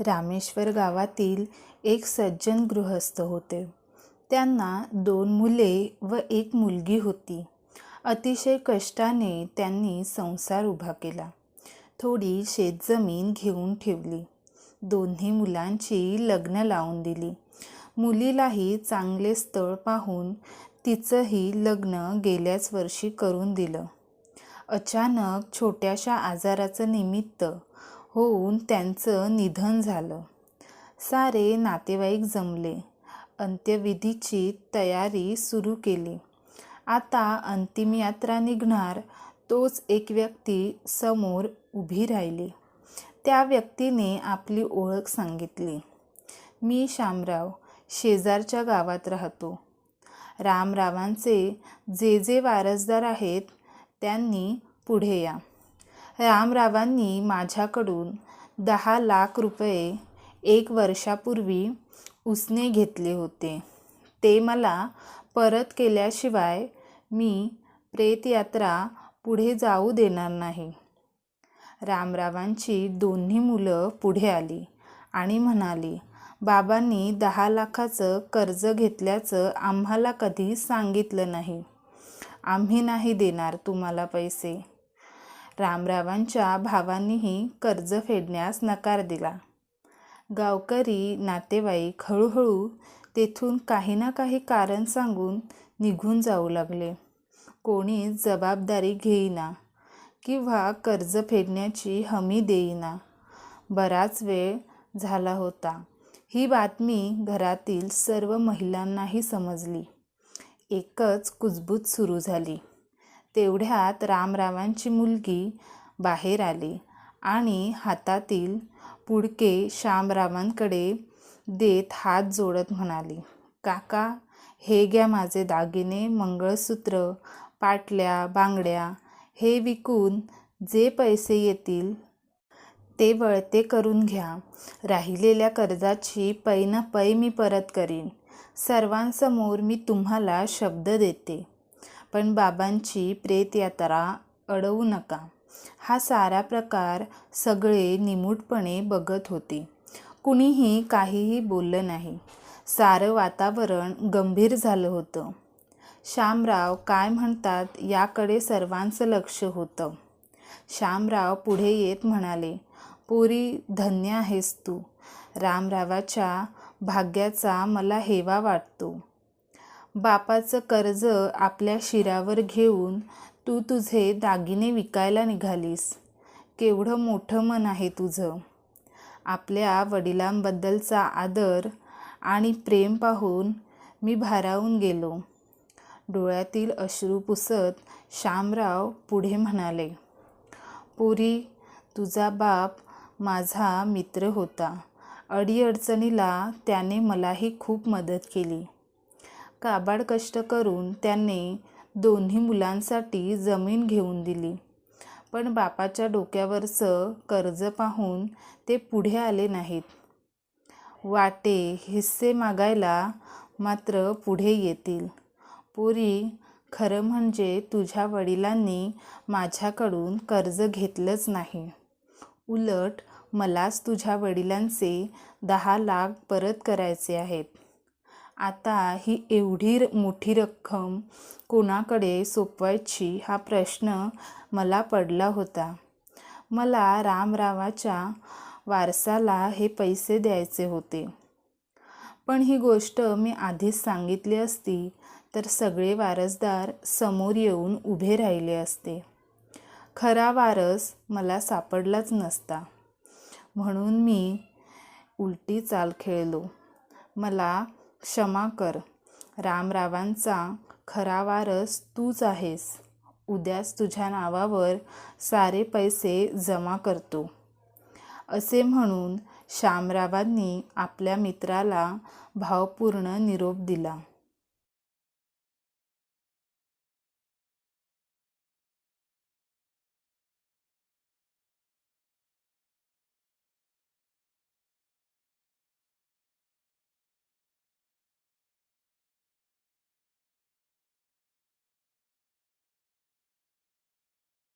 रामेश्वर गावातील एक सज्जन गृहस्थ होते. त्यांना दोन मुले व एक मुलगी होती. अतिशय कष्टाने त्यांनी संसार उभा केला. थोडी शेतजमीन घेऊन ठेवली. दोन्ही मुलांची लग्न लावून दिली. मुलीलाही चांगले स्थळ पाहून तिचंही लग्न गेल्याच वर्षी करून दिलं. अचानक छोट्याशा आजाराचं निमित्त होऊन त्यांचं निधन झालं. सारे नातेवाईक जमले. अंत्यविधीची तयारी सुरू केली. आता अंतिम यात्रा निघणार. तोच एक व्यक्ती समोर उभी राहिली. त्या व्यक्तीने आपली ओळख सांगितली. मी शामराव शेजारच्या गावात राहतो. रामरावांचे जे जे वारसदार आहेत त्यांनी पुढे या. रामरावांनी माझ्याकडून दहा लाख रुपये एक वर्षापूर्वी उसने घेतले होते. ते मला परत केल्याशिवाय मी प्रेतयात्रा पुढे जाऊ देणार नाही. रामरावांची दोन्ही मुलं पुढे आली आणि म्हणाली बाबांनी दहा लाखाचं कर्ज घेतल्याचं आम्हाला कधी सांगितलं नाही. आम्ही नाही देणार तुम्हाला पैसे. रामरावांच्या भावांनीही कर्ज फेडण्यास नकार दिला. गावकरी नातेवाईक हळूहळू तेथून काही ना काही कारण सांगून निघून जाऊ लागले. कोणी जबाबदारी घेईना किंवा कर्ज फेडण्याची हमी देईना. बराच वेळ झाला होता. ही बातमी घरातील सर्व महिलांनाही समजली. एकच कुजबूज सुरू झाली. तेवढ्यात रामरावांची मुलगी बाहेर आली आणि हातातील पुडके श्यामरावांकडे देत हात जोडत म्हणाली काका हे घ्या माझे दागिने मंगळसूत्र पाटल्या बांगड्या हे विकून जे पैसे येतील ते वळते करून घ्या. राहिलेल्या कर्जाची पै न पै मी परत करीन. सर्वांसमोर मी तुम्हाला शब्द देते. पण बाबांची प्रेतयात्रा अडवू नका. हा सारा प्रकार सगळे निमूटपणे बघत होते. कुणीही काहीही बोललं नाही. सारं वातावरण गंभीर झालं होतं. श्यामराव काय म्हणतात याकडे सर्वांचं लक्ष होतं. श्यामराव पुढे येत म्हणाले पोरी धन्य आहेस तू. रामरावाच्या भाग्याचा मला हेवा वाटतो. बापाचं कर्ज आपल्या शिरावर घेऊन तू तुझे दागिने विकायला निघालीस. केवढं मोठं मन आहे तुझं. आपल्या वडिलांबद्दलचा आदर आणि प्रेम पाहून मी भारावून गेलो. डोळ्यातील अश्रू पुसत श्यामराव पुढे म्हणाले पुरी तुझा बाप माझा मित्र होता. अडीअडचणीला त्याने मलाही खूप मदत केली. काबाड कष्ट करून त्याने दोन्ही मुलांसाठी जमीन घेऊन दिली. पण बापाच्या डोक्यावरचं कर्ज पाहून ते पुढे आले नाहीत. वाटे हिस्से मागायला मात्र पुढे येतील. पुरी खरं म्हणजे तुझ्या वडिलांनी माझ्याकडून कर्ज घेतलंच नाही. उलट मलाच तुझ्या वडिलांचे दहा लाख परत करायचे आहेत. आता ही एवढी मोठी रक्कम कोणाकडे सोपवायची हा प्रश्न मला पडला होता. मला रामरावाच्या वारसाला हे पैसे द्यायचे होते. पण ही गोष्ट मी आधीच सांगितली असती तर सगळे वारसदार समोर येऊन उभे राहिले असते. खरा वारस मला सापडलाच नसता. म्हणून मी उलटी चाल खेळलो. मला क्षमा कर. रामरावांचा खरा वारस तूच आहेस. उद्याच तुझ्या नावावर सारे पैसे जमा करतो. असे म्हणून श्यामरावांनी आपल्या मित्राला भावपूर्ण निरोप दिला.